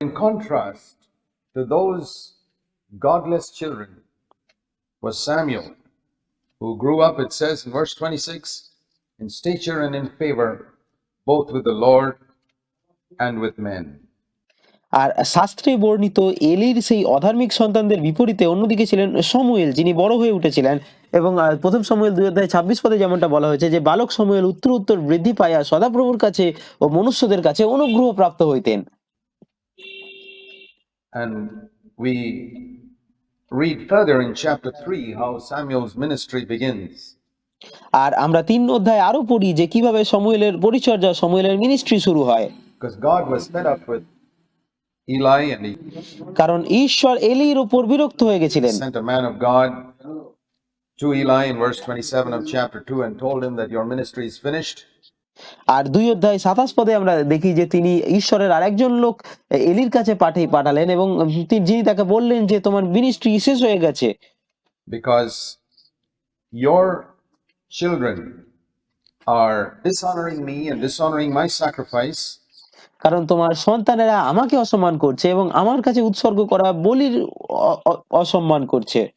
In contrast to those godless children was Samuel, who grew up, it says in verse 26, in stature and in favor, both with the Lord and with men. আর শাস্ত্রে বর্ণিত এলির সেই অধার্মিক সন্তানদের বিপরীতে অন্যদিকে ছিলেন সমুয়েল যিনি বড় হয়ে উঠেছিলেন এবং প্রথম সমুয়েল দুই অধ্যায় ছাব্বিশ পদে যেমনটা বলা হয়েছে যে বালক সমুয়েল উত্তর উত্তর বৃদ্ধি পাইয়া সদাপ্রভুর কাছে ও মনুষ্যদের কাছে অনুগ্রহ প্রাপ্ত হইতেন And we read further in chapter 3 how Samuel's ministry begins. আর আমরা তিন অধ্যায় আরো পড়ি যে কিভাবে সমুয়েলের পরিচর্যা সমুয়েলের মিনিস্ট্রি শুরু হয় Because God was fed up with Eli and he কারণ ঈশ্বর এলির উপর বিরক্ত হয়ে গেছিলেন sent a man of God to Eli in verse 27 of chapter 2 and told him that your ministry is finished. আর দুই অধ্যায় সাতাশ পদে আমরা দেখি যে তিনি ঈশ্বরের আরেকজন লোক এলির কাছে পাঠিয়ে পাঠালেন এবং তিনি যিনি তাকে বললেন যে তোমার মিনিস্ট্রি শেষ হয়ে গেছে। Because your children are dishonoring me and dishonoring my sacrifice, কারণ তোমার সন্তানেরা আমাকে অসম্মান করছে এবং আমার কাছে উৎসর্গ করা বলির অসম্মান করছে।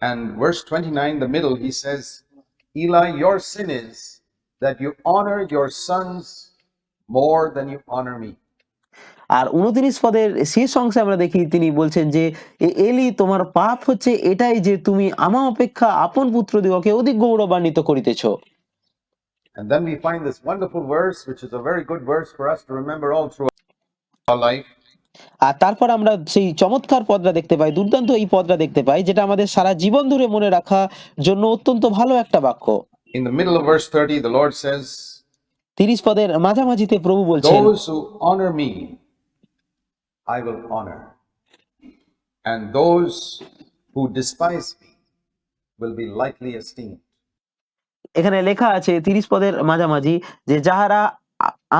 And verse 29, the middle, he says, Eli, your sin is that you honor your sons more than you honor me. আর উনত্রিশ পদের শেষ অংশে আমরা দেখি তিনি বলছেন যে এলি তোমার পাপ হচ্ছে এটাই যে তুমি আমার অপেক্ষা আপন পুত্র দিগকে অধিক গৌরবান্বিত করিতেছ And then we find this wonderful verse, which is a very good verse for us to remember all through our life. আর তারপর আমরা সেই চমৎকার পদটা দেখতে পাই দুর্দান্ত এই পদটা দেখতে পাই যেটা আমাদের সারা জীবন ধরে মনে রাখা জন্য অত্যন্ত ভালো একটা বাক্য In the middle of verse 30, the Lord says, তিরিশ পদের মাঝামাঝিতে প্রভু বলছেন Those who honor me, I will honor. And those who despise me will be lightly esteemed. এখানে লেখা আছে তিরিশ পদের মাঝামাঝি যে যাহারা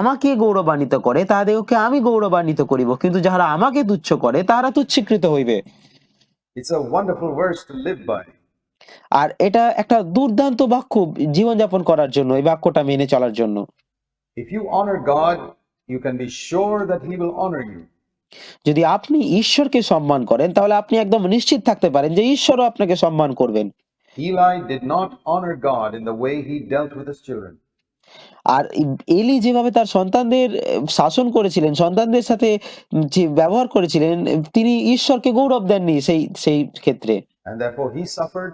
আমাকে গৌরবান্বিত করে তাহাদেরকে আমি গৌরবান্বিত করিব কিন্তু যাহারা আমাকে তুচ্ছ করে তাহারা তুচ্ছীকৃত হইবে It's a wonderful verse to live by. আর এটা একটা দুর্দান্ত বাক্য জীবনযাপন করার জন্য এই বাক্যটা মেনে চলার জন্য If you honor God, you can be sure that He will honor you. যদি আপনি ঈশ্বরকে সম্মান করেন তাহলে আপনি একদম নিশ্চিত থাকতে পারেন যে ঈশ্বরও আপনাকে সম্মান করবেন Eli did not honor God in the way he dealt with his children. আর এলি যেভাবে তার সন্তানদের শাসন করেছিলেন সন্তানদের সাথে যে ব্যবহার করেছিলেন তিনি ঈশ্বরকে গৌরব দেননি সেই সেই ক্ষেত্রে And therefore he suffered,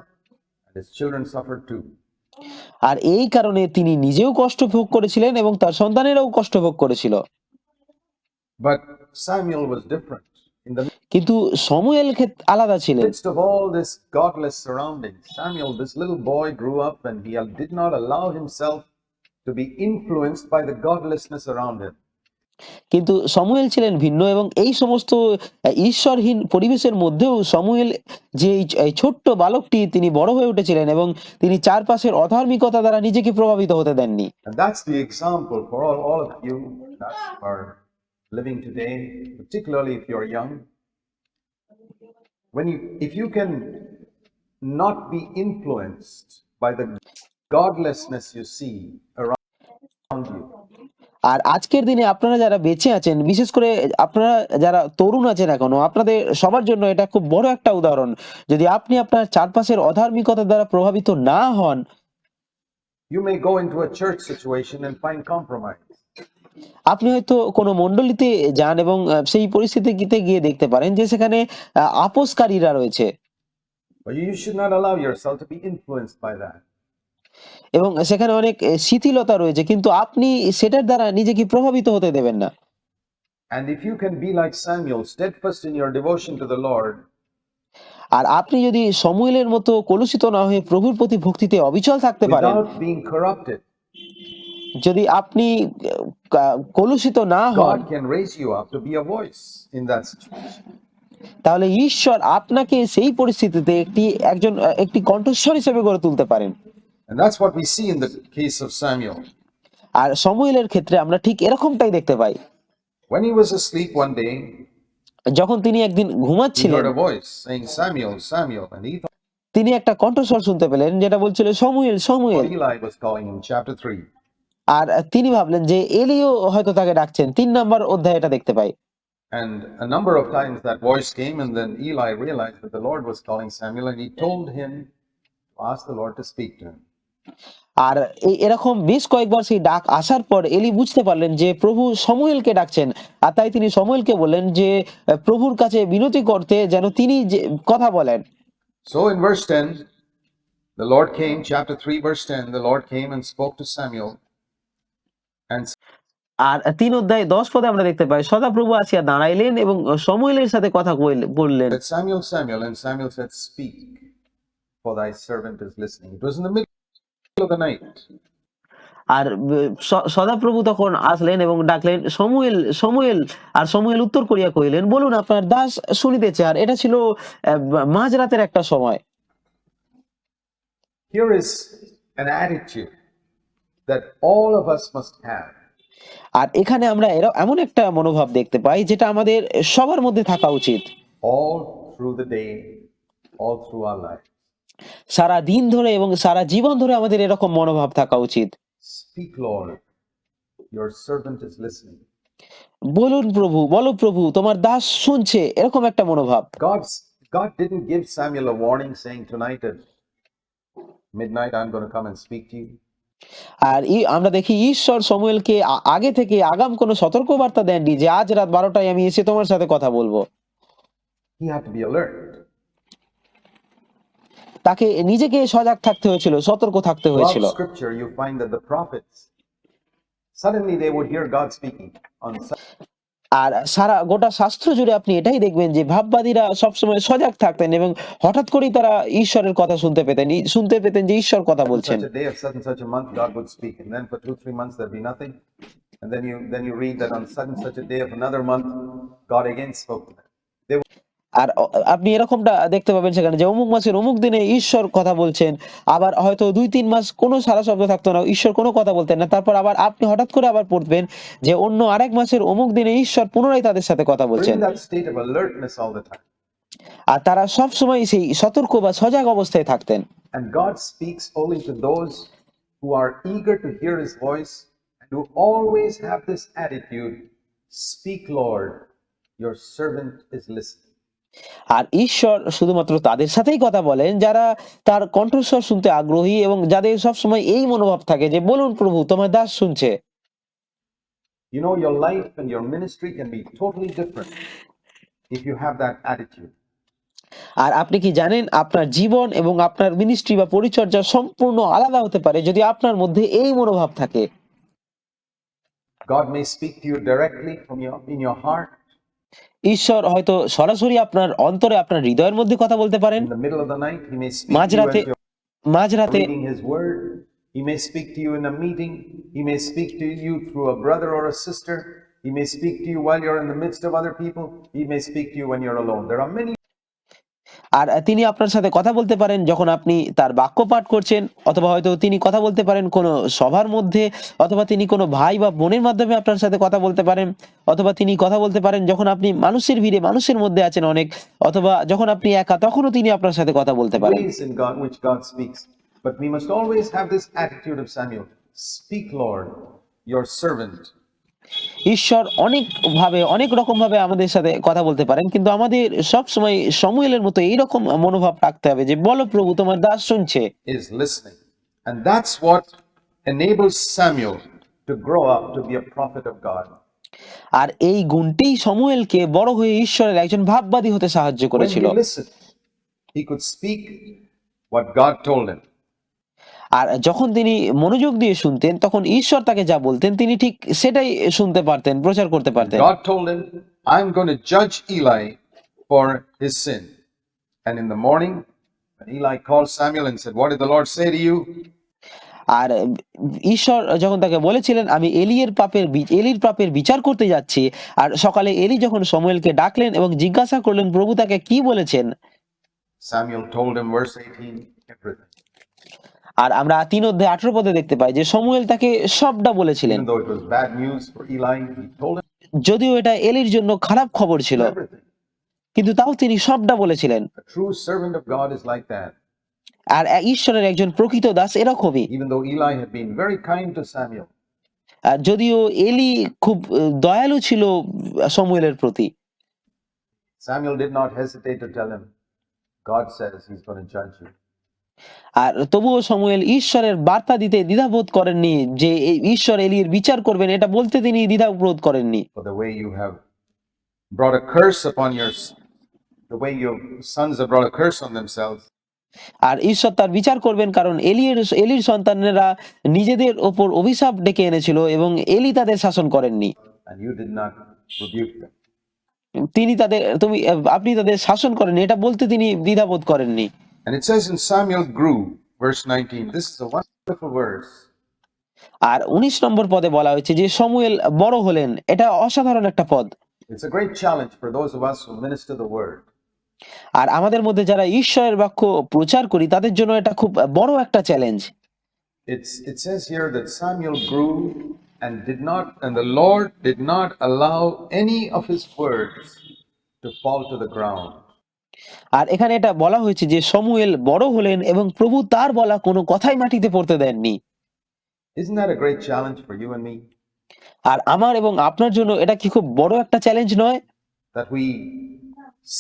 আর এই কারণে তিনি নিজেও কষ্ট ভোগ করেছিলেন এবং তার সন্তানেরাও কষ্ট ভোগ করেছিল। কিন্তু সমুয়েল ক্ষেত্রে আলাদা ছিলেন। Midst of all this godless surrounding Samuel this little boy grow up and he did not allow himself to be কিন্তু সমুয়েল ছিলেন ভিন্ন এবং এই সমস্ত ঈশ্বরহীন পরিবেশের মধ্যেও সমুয়েল যে ছোট্ট বালকটি তিনি বড় হয়ে উঠেছিলেন এবং তিনি চারপাশের অধার্মিকতা দ্বারা নিজেকে প্রভাবিত হতে দেননি। আর আজকের দিনে আপনারা যারা বেঁচে আছেন বিশেষ করে আপনারা যারা তরুণ আছেন এখনও আপনাদের সবার জন্য এটা খুব বড় একটা উদাহরণ যদি আপনি আপনার চারপাশের অধার্মিকতা দ্বারা প্রভাবিত না হন you may go into a church situation and find compromise. আপনি হয়তো কোনো মণ্ডলীতে যান এবং সেই পরিস্থিতিতে গিয়ে দেখতে পারেন যে সেখানে আপোসকারীরা রয়েছে you should not allow yourself to be influenced by that. এবং সেখানে অনেক শিথিলতা রয়েছে কিন্তু আপনি সেটার দ্বারা নিজেকে প্রভাবিত হতে দেবেন না And if you can be like Samuel, steadfast in your devotion to the Lord, আর আপনি যদি সমুয়েলের মতো কলুষিত না হয়ে প্রভুর প্রতি ভক্তিতে অবিচল থাকতে পারেন without being corrupted, যদি আপনি কলুষিত না হন God can raise you up to be a voice in that situation. তাহলে ঈশ্বর আপনাকে সেই পরিস্থিতিতে একটি একজন একটি কণ্ঠস্বর হিসেবে গড়ে তুলতে পারেন And that's what we see in the case of Samuel. আর সমুয়েলের ক্ষেত্রে আমরা ঠিক এরকমটাই দেখতে পাই When he was asleep one day, যখন তিনি একদিন he ঘুমাচ্ছিলেন heard a voice saying, Samuel, Samuel. And he thought তিনি একটা কণ্ঠস্বর শুনতে পেলেন যেটা বলছিল Samuel Samuel Eli was calling him, chapter 3. আর তিনি ভাবলেন যে এলিও হয়তো তাকে ডাকছেন তিন নম্বর অধ্যায় এটা দেখতে পাই And a number of times that voice came, and then Eli realized that the Lord was calling Samuel, and he told him to ask the Lord to speak to him. আর এই- এরকম বেশ কয়েকবার সেই ডাক আসার পর এলি বুঝতে পারলেন যে প্রভু সমুয়েলকে ডাকছেন আর তাই তিনি সমুয়েলকে বললেন যে প্রভুর কাছে বিনতি করতে যেন তিনি যে কথা বলেন So in verse 10, the Lord came, chapter 3, verse 10, the Lord came and spoke to Samuel and আর তিন অধ্যায় দশ পদে আমরা দেখতে পাই সদাপ্রভু আসিয়া দাঁড়াইলেন এবং সমুয়েলের সাথে কথা বললেন Samuel, Samuel, and Samuel said, Speak, for thy servant is listening. It was in the middle the night. আর সদাপ্রভু তখন আসলেন এবং ডাকলেন সমুয়েল সমুয়েল আর সমুয়েল উত্তর করিয়া কইলেন বলুন আপনার দাস শুনিতেছে আর এটা ছিল মাঝরাতের একটা সময় Here is an attitude that all of us must have. আর এখানে আমরা এমন একটা মনোভাব দেখতে পাই যেটা আমাদের সবার মধ্যে থাকা উচিত all through the day, all through our life. সারা দিন ধরে এবং সারা জীবন ধরে আমাদের এরকম মনোভাব থাকা উচিত। বলুন প্রভু বলো প্রভু তোমার দাস শুনছে এরকম একটা মনোভাব। God didn't give Samuel a warning আর আমরা দেখি ঈশ্বর সমুয়েলকে আগে থেকে আগাম কোন সতর্কবার্তা দেননি যে আজ রাত বারোটায় আমি এসে তোমার সাথে কথা বলব। তাকে নিজেকে সজাগ থাকতে হয়েছিল সতর্ক থাকতে হয়েছিল। আর সারা গোটা শাস্ত্র জুড়ে আপনি এটাই দেখবেন যে ভাববাদীরা সবসময় সজাগ থাকতেন এবং হঠাৎ করেই তারা ঈশ্বরের কথা শুনতে পেতেন শুনতে পেতেন যে ঈশ্বর কথা বলছেন। And then you then you read that on sudden such a day of another month, আর আপনি এরকমটা দেখতে পাবেন সেখানে যে অমুক মাসের অমুক দিনে ঈশ্বর কথা বলছেন আবার হয়তো দুই তিন মাস কোনো সারা শব্দ থাকতো না ঈশ্বর কোনো কথা বলতেন না তারপর আবার আপনি হঠাৎ করে আবার পড়বেন যে অন্য আরেক মাসের অমুক দিনে ঈশ্বর পুনরায় তাদের সাথে কথা বলছেন. আর তারা সব সময় সেই সতর্ক বা সজাগ অবস্থায় থাকতেন And God speaks only to those who are eager to hear his voice and who always have this attitude Speak, Lord, your servant is listening. আর ঈশ্বর শুধুমাত্র তাদের সাথেই কথা বলেন যারা তার কণ্ঠস্বর শুনতে আগ্রহী এবং যাদের সবসময় এই মনোভাব থাকে যে বলুন প্রভু তোমার দাস শুনছে You know, your life and your ministry can be totally different if you have that attitude. আর আপনি কি জানেন আপনার জীবন এবং আপনার মিনিস্ট্রি বা পরিচর্যা সম্পূর্ণ আলাদা হতে পারে যদি আপনার মধ্যে এই মনোভাব থাকে God may speak to you directly from your in your heart ঈশ্বর হয়তো সরাসরি আপনার অন্তরে আপনার হৃদয়ের মধ্যে কথা বলতে পারেন মাঝরাতে মাঝরাতে. He may speak to you in a meeting. He may speak to you through a brother or a sister. He may speak to you while you're in the midst of other people. He may speak to you when you're alone. There are many আর তিনি আপনার সাথে কথা বলতে পারেন যখন আপনি তার বাক্য পাঠ করছেন অথবা হয়তো তিনি কথা বলতে পারেন কোনো সভার মধ্যে অথবা তিনি কোনো ভাই বা বোনের মাধ্যমে আপনার সাথে কথা বলতে পারেন অথবা তিনি কথা বলতে পারেন যখন আপনি মানুষের ভিড়ে মানুষের মধ্যে আছেন অনেক অথবা যখন আপনি একা তখনও তিনি আপনার সাথে কথা বলতে পারেন. But we must always have this attitude of Samuel. Speak, Lord, your servant ঈশ্বর অনেক ভাবে অনেক রকম ভাবে আমাদের সাথে কথা বলতে পারেন কিন্তু আমাদের সব সময় সমুয়েলের মতো এইরকম মনোভাব রাখতে হবে যে বলো প্রভু তোমার দাস শুনছে is listening. And that's what enables Samuel to grow up to be a prophet of God. আর এই গুণটি সমুয়েলকে বড় হয়ে ঈশ্বরের একজন ভাববাদী হতে সাহায্য করেছিল he could speak what God told him. আর যখন তিনি মনোযোগ দিয়ে শুনতেন তখন ঈশ্বর তাকে যা বলতেন তিনি ঠিক সেটাই শুনতে পারতেন প্রচার করতে পারতেন God told him, I'm going to judge Eli for his sin. And in the morning, when Eli called Samuel and said, What did the Lord say to you? আর ঈশ্বর যখন তাকে বলেছিলেন আমি এলিয়ের পাপের এলির পাপের বিচার করতে যাচ্ছি আর সকালে এলি যখন সমুয়েলকে ডাকলেন এবং জিজ্ঞাসা করলেন প্রভু তাকে কি বলেছেন Samuel told him, verse 18, everything. আর আমরা তিন অধ্যায় আঠারো পদে দেখতে পাই যে সমুয়েল তাকে সবটা বলেছিলেন। যদিও এটা এলির জন্য খারাপ খবর ছিল কিন্তু তাও তিনি সবটা বলেছিলেন। আর ঈশ্বরের একজন প্রকৃত দাস এরকমই। যদিও এলি খুব দয়ালু ছিল সমুয়েলের প্রতি। Samuel did not hesitate to tell him God says he is gonna জাজ ইউ আর তবুও সমুয়েল ঈশ্বরের বার্তা দিতে দ্বিধাবোধ করেননি যে ঈশ্বর এলির বিচার করবেন এটা বলতে তিনি দ্বিধাবোধ করেননি। The way you have brought a curse upon your the way your sons have brought a curse on themselves. আর ঈশ্বর তার বিচার করবেন কারণ এলির এলির সন্তানেরা নিজেদের ওপর অভিশাপ ডেকে এনেছিল এবং এলি তাদের শাসন করেননি। তিনি তাদের তুমি আপনি তাদের শাসন করেননি এটা বলতে তিনি দ্বিধাবোধ করেননি। And it says in Samuel grew, verse 19. This is a wonderful verse. আর উনিশ নম্বর পদে বলা হয়েছে যে সমুয়েল বড় হলেন এটা অসাধারণ একটা পদ আর আমাদের মধ্যে যারা ঈশ্বরের বাক্য প্রচার করি তাদের জন্য এটা খুব বড় একটা চ্যালেঞ্জ এখানে আর এখানে এটা বলা হয়েছে যে সমুয়েল বড় হলেন এবং প্রভু তার বলা কোনো কথাই মাটিতে পড়তে দেননি isn't that a great challenge for you and me আর আমার এবং আপনার জন্য এটা কি খুব বড় একটা চ্যালেঞ্জ নয় that we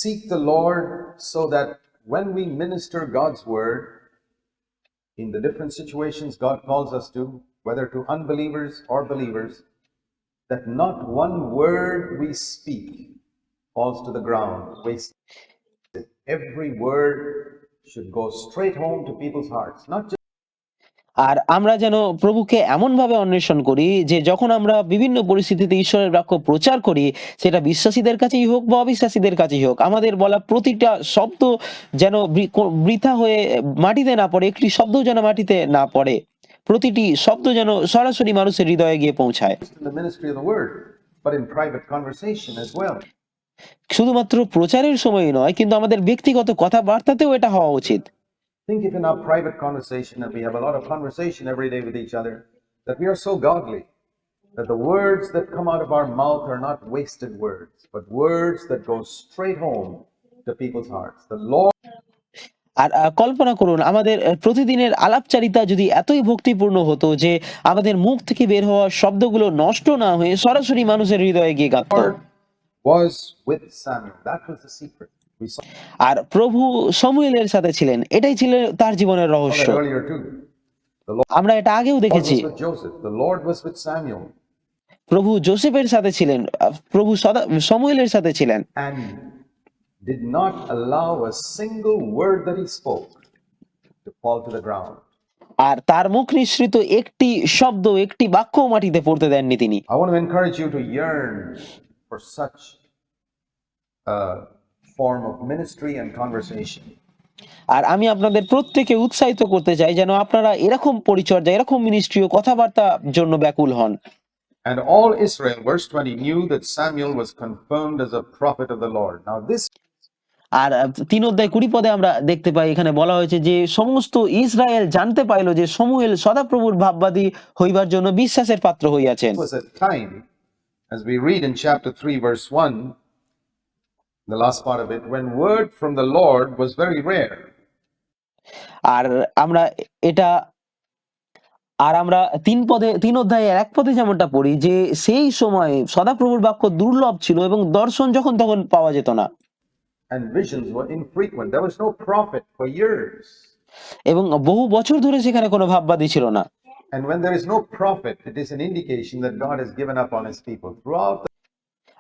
seek the Lord so that when we minister God's word in the different situations God calls us to, whether to unbelievers or believers, that not one word we speak falls to the ground wasted. Every word should go straight home to people's hearts, not just আর আমরা যেন প্রভুকে এমনভাবে অন্বেষণ করি যে যখন আমরা বিভিন্ন পরিস্থিতিতে ঈশ্বরের বাক্য প্রচার করি সেটা বিশ্বাসীদের কাছেই হোক বা অবিশ্বাসীদের কাছেই হোক আমাদের বলা প্রতিটা শব্দ যেন বৃথা হয়ে মাটিতে না পড়ে একটি শব্দ যেন মাটিতে না পড়ে প্রতিটি শব্দ যেন সরাসরি মানুষের হৃদয়ে গিয়ে পৌঁছায়। শুধুমাত্র প্রচারের সময় নয় কিন্তু আমাদের ব্যক্তিগত কথাবার্তাতেও এটা হওয়া উচিত Think if in our private conversation, and we have a lot of conversation every day with each other, that we are so godly that the words that come out of our mouth are not wasted words, but words that go straight home to people's hearts. The Lord আর কল্পনা করুন আমাদের প্রতিদিনের আলাপচারিতা যদি এতই ভক্তিপূর্ণ হতো যে আমাদের মুখ থেকে বের হওয়া শব্দগুলো নষ্ট না হয়ে সরাসরি মানুষের হৃদয়ে গিয়ে গাঁথত আর প্রভু সমুয়েলের সাথে ছিলেন এটাই ছিল তার জীবনের রহস্য আমরা এটা আগেও দেখেছি. প্রভু জোসেফের সাথে ছিলেন প্রভু সমুয়েলের সাথে ছিলেন did not allow a single word that he spoke to fall to the ground. আর তার মুখ নিঃসৃত একটি শব্দ একটি বাক্য মাটিতে পড়তে দেননি তিনি I want to encourage you to yearn for such a form of ministry and conversation. আর আমি আপনাদের প্রত্যেকে উৎসাহিত করতে চাই যেন আপনারা এরকম পরিচর্যা এরকম মিনিস্ট্রি ও কথাবার্তার জন্য ব্যাকুল হন And all Israel, verse 20, knew that Samuel was confirmed as a prophet of the Lord. Now, this আর তিন অধ্যায় কুড়ি পদে আমরা দেখতে পাই এখানে বলা হয়েছে যে সমস্ত ইসরায়েল জানতে পাইল যে সমুয়েল সদাপ্রভুর ভাববাদী হইবার জন্য বিশ্বাসের পাত্র হইয়াছেন as we read in chapter 3, verse 1, the last part of it, when word from the Lord was very rare. আর আমরা এটা আর আমরা তিন পদে তিন অধ্যায়ের এক পদে যেমনটা পড়ি যে সেই সময় সদাপ্রভুর বাক্য দুর্লভ ছিল এবং দর্শন যখন তখন পাওয়া যেত না and visions were infrequent. There was no prophet for years. এবং বহু বছর ধরে সেখানে কোনো ভাববাদী ছিল না And when there is no prophet, it is an indication that God has given up on his people. Throughout the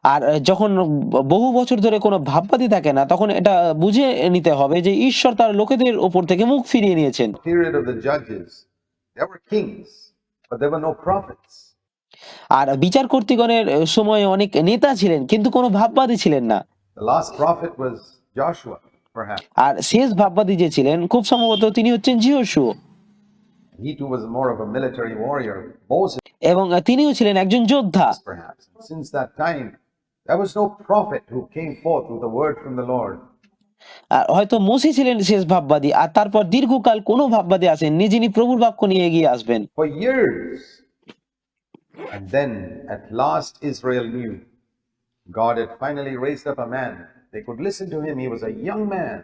আর যখন বহু বছর ধরে কোনো ভাববাদী থাকে না তখন এটা বুঝে নিতে হবে যে ঈশ্বর তার লোকেদের উপর থেকে মুখ ফিরিয়ে নিয়েছেন। আর বিচার কর্তৃগণের সময় অনেক নেতা ছিলেন কিন্তু কোনো ভাববাদী ছিলেন না। আর শেষ ভাববাদী যে ছিলেন খুব সম্ভবত তিনি হচ্ছেন জিওসু He too was more of a military warrior. Moses, এবং তিনিও ছিলেন একজন যোদ্ধা perhaps. Since that time, there was no prophet who came forth with a word from the Lord. আর হয়তো মসি ছিলেন শেষ ভাববাদী আর তারপর দীর্ঘকাল কোনো ভাববাদী আসেননি যিনি প্রভুর বাক্য নিয়ে এগিয়ে আসবেন for years. And then at last Israel knew God had finally raised up a man. They could listen to him. He was a young man.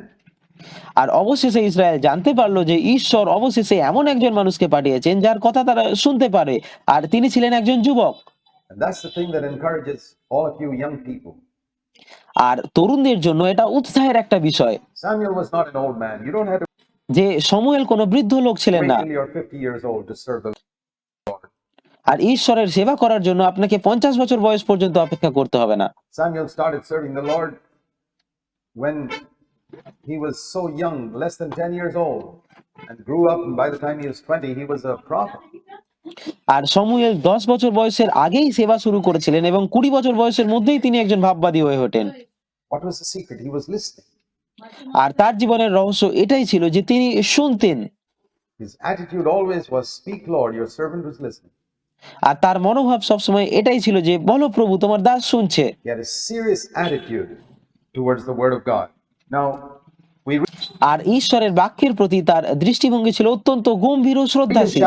আর অবশেষে ইসরায়েল জানতে পারল যে ঈশ্বর অবশেষে এমন একজন মানুষকে পাঠিয়েছেন যার কথা তারা শুনতে পারে আর তিনি ছিলেন একজন যুবক. আর তরুণদের জন্য এটা উৎসাহের একটা বিষয়। যে সমুয়েল কোনো বৃদ্ধ লোক ছিলেন না। till you're 50 years old to serve the Lord. আর ঈশ্বরের সেবা করার জন্য আপনাকে পঞ্চাশ বছর বয়স পর্যন্ত অপেক্ষা করতে হবে না। he was so young, less than 10 years old, and grew up, and by the time he was 20, he was a prophet. আর সমুয়েল 10 বছর বয়সের আগেই সেবা শুরু করেছিলেন এবং 20 বছর বয়সের মধ্যেই তিনি একজন ভাববাদী হয়ে ওঠেন। আর তার জীবনের রহস্য এটাই ছিল যে তিনি শুনতেন। আর তার মনোভাব সবসময় এটাই ছিল যে বলো প্রভু তোমার দাস শুনছে। আর ঈশ্বরের বাক্যের প্রতি তার দৃষ্টিভঙ্গি ছিল অত্যন্ত গম্ভীর ও শ্রদ্ধা শ্রদ্ধাশীল।